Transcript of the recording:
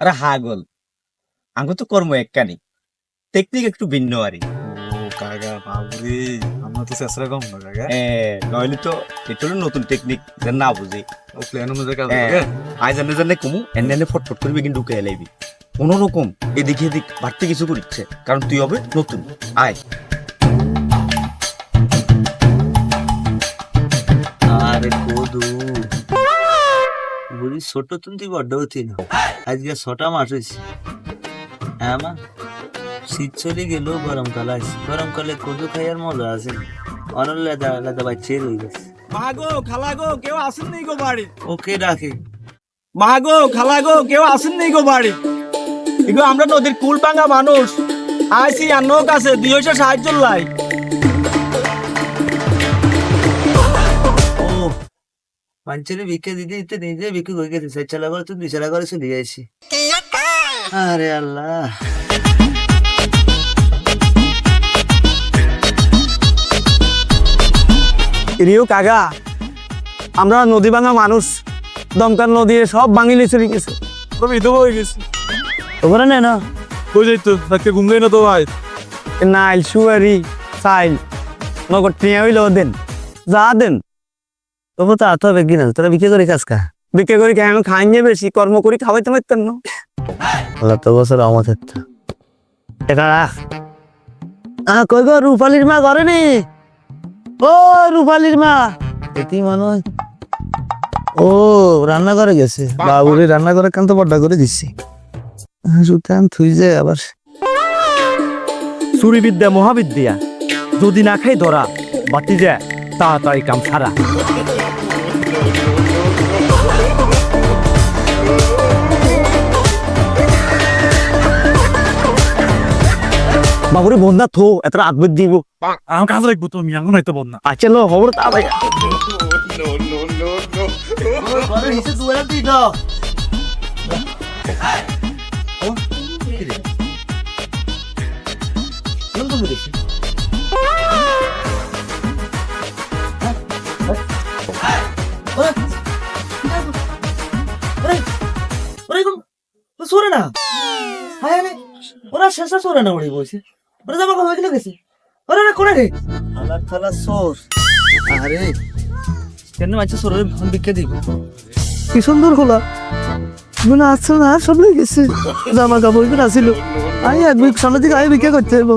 আরে হাগল। আঙ্গো তো কর্ম একখানি। টেকনিক একটু ভিন্ন আরে। ও কাকা বাবুরে আমরা তো চেষ্টা কম না কাকা। এ, নইলে তো এটা হলো নতুন টেকনিক যে না বুঝি। ও প্ল্যান অনুযায়ী কাজ হ্যাঁ। করে আই জানে জানে কমু এনে এনে ফটফট করবি কিন্তু ঢুকে এলাইবি কোন রকম এদিকে এদিক বাড়তে কিছু করিচ্ছে কারণ তুই হবে নতুন। আয়। বুড়ি ছোট তুই বড্ড হতি না আজকে ছটা মাস হয়েছে। হ্যাঁ মা শীত চলে গেলেও গরমকাল আছে। গরমকালে কদু খাইয়ার মজা আছে। অনেক লেদা লেদা বাচ্চা রয়ে গেছে। মাগো খালাগো কেউ আসেন নি গো বাড়ি? ওকে ডাকে। মাগো খালাগো কেউ আসেন নি গো বাড়ি? এগো আমরা নদীর কুল ভাঙা মানুষ। আইসি আর নৌক আছে দিয়েছে সাহায্য লাই। পাঞ্চেরি বিকে দিতে দিতে নিজে বিক্রি করে গেছে সেই চালা করে তুই দুই চালা করে চলে যাইছি আরে আল্লাহ রিও কাকা আমরা নদী ভাঙা মানুষ দমকার নদী সব ভাঙিলে চলে গেছে তো বিধবা হয়ে গেছি তোমরা নেই না কই যাই তো তাকে ঘুম দেয় না তো ভাই নাইল সুয়ারি সাইল নগদ টিয়া হইল দেন যা দেন তবু তো আতো হবে কিনা তোরা বিক্রি করে কাজ কা? বিক্রি করি খাই আমি খাই নিয়ে বেশি কর্ম করি খাওয়াইতে পারতেন না। আল্লাহ তো বছর আমাদের এটা রাখ। আহ কই গো রূপালির মা ঘরে নে ও রূপালির মা। এটি মনে হয় ও রান্না করে গেছে বাবুরে রান্না করে কান্ত বড্ডা করে দিচ্ছি সুতান থুই যায় আবার চুরিবিদ্যা মহাবিদ্যা যদি না খাই ধরা বাতি যায় তাড়াতাড়ি কাম সারা। বাবুরে বন্ধা থো এত আদবেদ দিব। আমার কাজ লাগবো তো আমি এখন হয়তো বন্যা আচ্ছা লো খবর তা ভাই। সরে না হায় রে ওরা না ওড়ি বসে ওরা জামা কাপড় গেছে ওরা না করে রে আলার থালা সোর আরে কেন মাছ সরে বিকে দিব কি সুন্দর হলো মনে আসছে না সব গেছে জামা কাপড় কিনে আসিল আই এক উইক সামনে দিকে আই বিকে করতে হইব